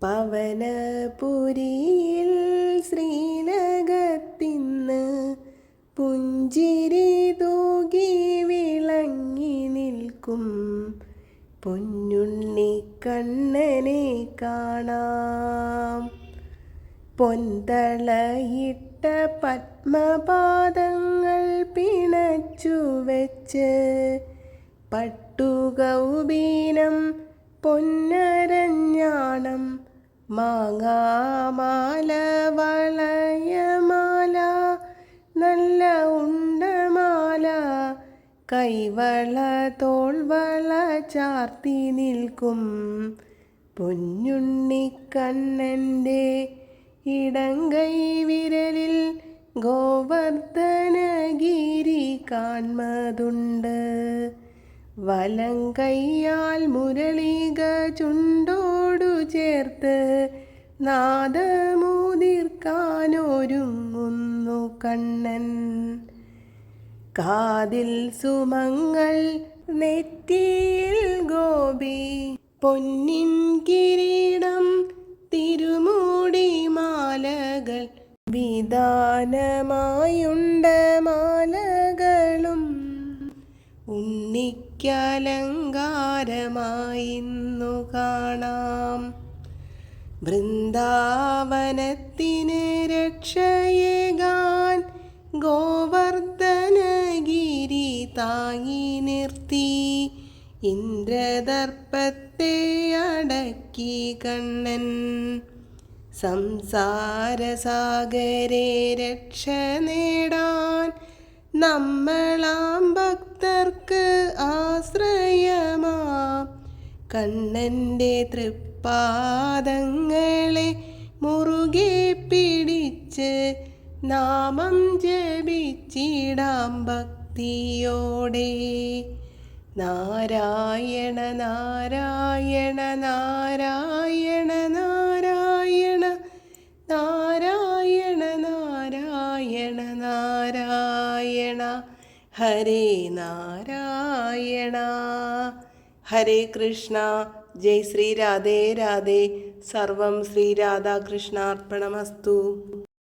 പവനപുരിയിൽ ശ്രീനഗത്തിന്ന് പുഞ്ചിരി തൂകി വിളങ്ങി നിൽക്കും പൊന്നുണ്ണി കണ്ണനെ കാണാം. പൊന്തളയിട്ട പത്മപാദങ്ങൾ പിണച്ചു വെച്ച് പട്ടുകൗബീനം പൊന്നരഞ്ഞാണം മാങ്ങാമാല വളയമാല നല്ല ഉണ്ടമാല കൈവള തോൾവള ചാർത്തി നിൽക്കും. പൊന്നുണ്ണിക്കണ്ണന്റെ ഇടങ്കൈ വിരലിൽ ഗോവർദ്ധനഗിരി കാൺമതുണ്ട്. വലം കൈയാൽ മുരളിക ചുണ്ടോടു ചേർത്ത് നാദമൂതിർക്കാനൊരുങ്ങുന്നു കണ്ണൻ. കാതിൽ സുമങ്ങൾ നെറ്റിയിൽ ഗോപി. പൊന്നിൻ കിരീടം തിരുമൂടി മാലകൾ. വിധാനമായുണ്ട മാലകളും. ഉണ്ണിക്കലങ്കാരമായിന്നു കാണാം. വൃന്ദാവനത്തിന് രക്ഷയേകാൻ ഗോവർദ്ധനഗിരി താങ്ങി നിർത്തി. ഇന്ദ്രദർപ്പത്തെ അടക്കി കണ്ണൻ. സംസാരസാഗരെ രക്ഷ നേടാൻ നമ്മളാം ഭക്തർക്ക് ആശ്രയമാം കണ്ണന്റെ തൃപ്പാദങ്ങളെ മുറുകെ പിടിച്ച് നാമം ജപിച്ചിടാം ഭക്തിയോടെ. നാരായണ നാരായണ നാരായണ നാരായണ നാരായണ നാരായണ നാരായണ. ഹരേ നാരായണ. ഹരേ കൃഷ്ണ. ജയ് ശ്രീ രാധേ രാധേ. സർവം ശ്രീ രാധാകൃഷ്ണാർപ്പണമസ്തു.